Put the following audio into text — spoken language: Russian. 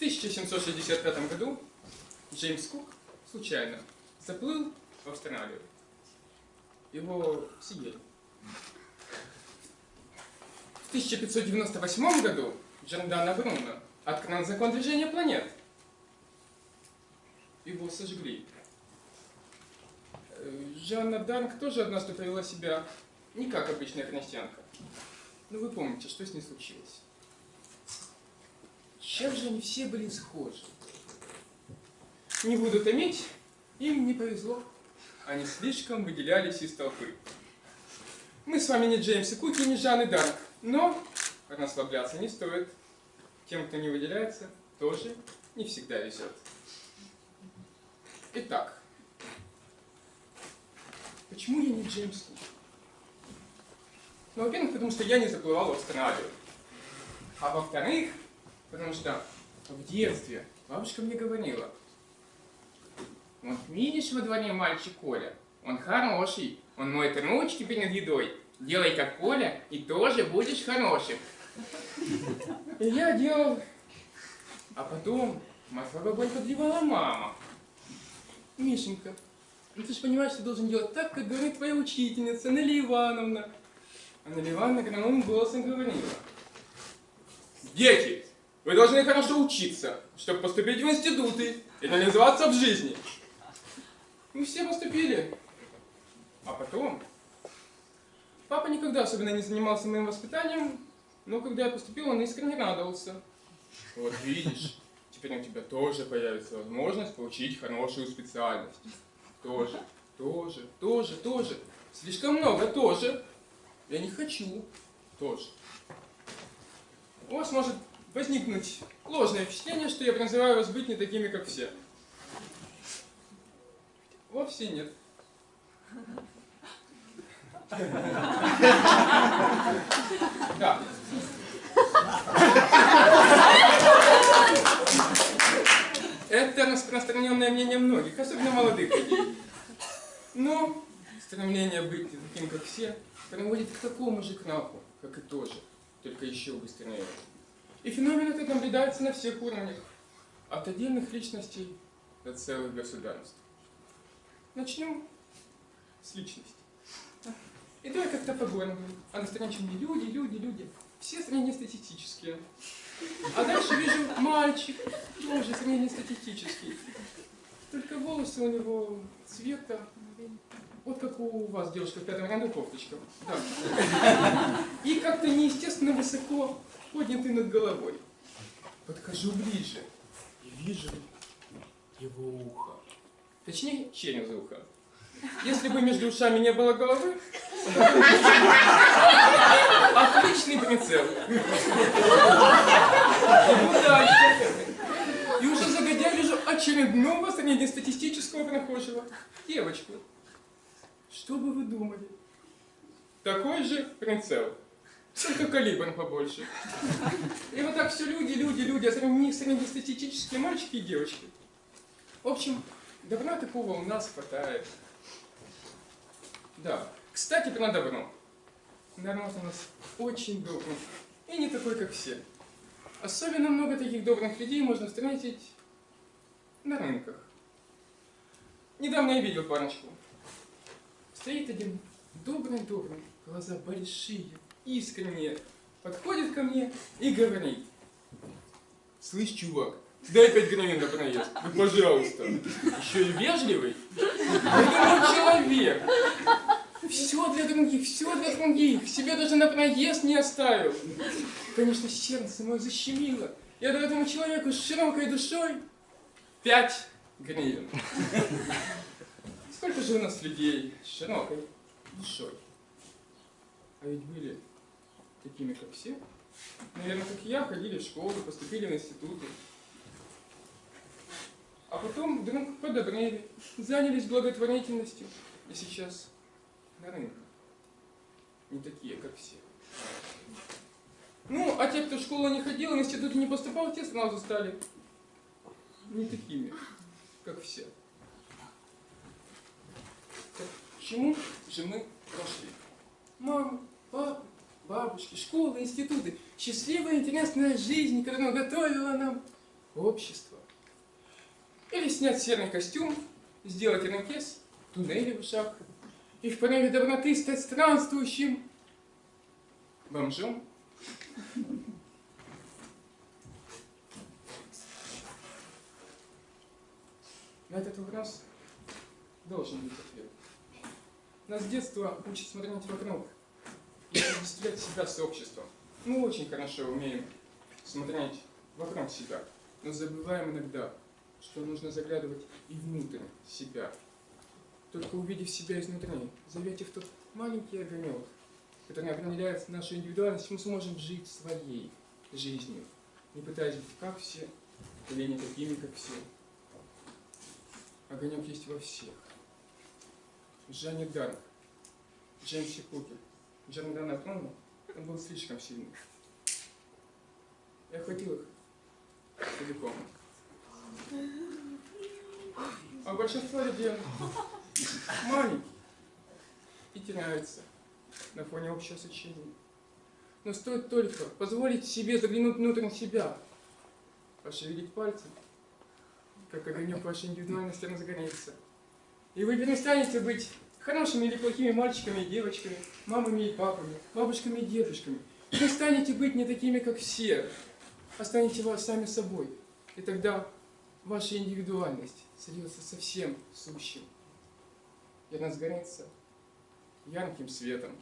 1765 году Джеймс Кук случайно заплыл в Австралию. Его съели. В 1598 году Джордано Бруно открыл закон движения планет. Его сожгли. Э, Жанна Дарк тоже однажды повела себя не как обычная крестьянка. Но вы помните, что с ней случилось. Чем же они все были схожи? Не буду томить, им не повезло. Они слишком выделялись из толпы. Мы с вами не Джеймс и Куки, не Жанны Дарк, но расслабляться не стоит. Тем, кто не выделяется, тоже не всегда везет. Итак, почему я не Джеймс Кук? Ну, во-первых, потому что я не заплывал в Австралию. А во-вторых, потому что в детстве бабушка мне говорила, вот видишь во дворе мальчик Коля, он хороший, он моет ручки перед едой, делай как Коля, и тоже будешь хорошим. И я делал, а потом масло огонь подливала мама. Мишенька, ну ты же понимаешь, ты должен делать так, как говорит твоя учительница, Nelly Ивановна. А Nelly Ивановна громовым голосом говорила. Дети, вы должны хорошо учиться, чтобы поступить в институты и реализоваться в жизни. Мы все поступили. А потом... Папа никогда особенно не занимался моим воспитанием, но когда я поступил, он искренне радовался. Вот видишь, теперь у тебя тоже появится возможность получить хорошую специальность. Тоже, тоже, тоже, тоже. Слишком много тоже. Я не хочу. Тоже. У вас может возникнуть ложное впечатление, что я призываю вас быть не такими, как все. Вовсе нет. Да. Это распространенное мнение многих, особенно молодых людей. Но стремление быть таким, как все, приводит к такому же краху, как и тоже, только еще быстрее. И феномен этот наблюдается на всех уровнях, от отдельных личностей до целых государств. Начнем с личности. И давай как-то по-горному. А на люди, люди, люди. Все среднестатистические. А дальше вижу мальчик, тоже среднестатистический. Только волосы у него цвета, вот как у вас, девушка, в пятом ряду кофточка. Да. И как-то неестественно высоко поднятый над головой. Подхожу ближе и вижу его ухо. Точнее, через ухо. Если бы между ушами не было головы, отличный прицел. И дальше. И уже загодя вижу очередного среднестатистического прохожего. Девочку. Что бы вы думали? Такой же прицел. Только калибр побольше. И вот так все люди, люди, люди, а среди них среднестатистические мальчики и девочки. В общем, добра такого у нас хватает. Да. Кстати, про добро. Народ у нас очень добрый. И не такой, как все. Особенно много таких добрых людей можно встретить на рынках. Недавно я видел парочку. Стоит один добрый-добрый, глаза большие, искренние, подходит ко мне и говорит. Слышь, чувак, дай пять гривен на проезд. Ну, пожалуйста. Еще и вежливый. Я человек. Все для других, все для других. Себе даже на проезд не оставил. Конечно, сердце мое защемило. Я даю этому человеку с широкой душой пять гривен. Сколько же у нас людей с широкой душой? А ведь были такими, как все. Наверное, как и я, ходили в школу, поступили в институты. А потом вдруг подобрели, занялись благотворительностью. И сейчас на рынках. Не такие, как все. Ну, а те, кто в школу не ходил, в институте не поступал, те сразу стали не такими, как все. Так, к чему же мы пошли? Мама, папа, бабушки, школы, институты. Счастливая, интересная жизнь, которую готовила нам общество. Или снять серый костюм, сделать ирокез, туннели в ушах, и в порыве доброты стать странствующим бомжом. На этот вопрос должен быть ответ. Нас с детства учат смотреть вокруг и отождествлять себя с обществом. Мы очень хорошо умеем смотреть вокруг себя, но забываем иногда, что нужно заглядывать и внутрь себя. Только увидев себя изнутри, заметив тот маленький огонек, который определяет нашу индивидуальность, мы сможем жить своей жизнью, не пытаясь быть как все или не такими, как все. Огонек есть во всех. Жанни Дарк, Джеймси Кукер, Джордана Бруно, он был слишком сильный. Я охватил их целиком. А большинство людей маленький и теряется на фоне общего сочинения. Но стоит только позволить себе заглянуть внутрь себя, пошевелить пальцем, как огонек вашей индивидуальности разгорится. И вы перестанете быть хорошими или плохими мальчиками и девочками, мамами и папами, бабушками и дедушками. Вы станете быть не такими, как все, а станете вас сами собой. И тогда ваша индивидуальность сольется совсем сущим. И она сгорится ярким светом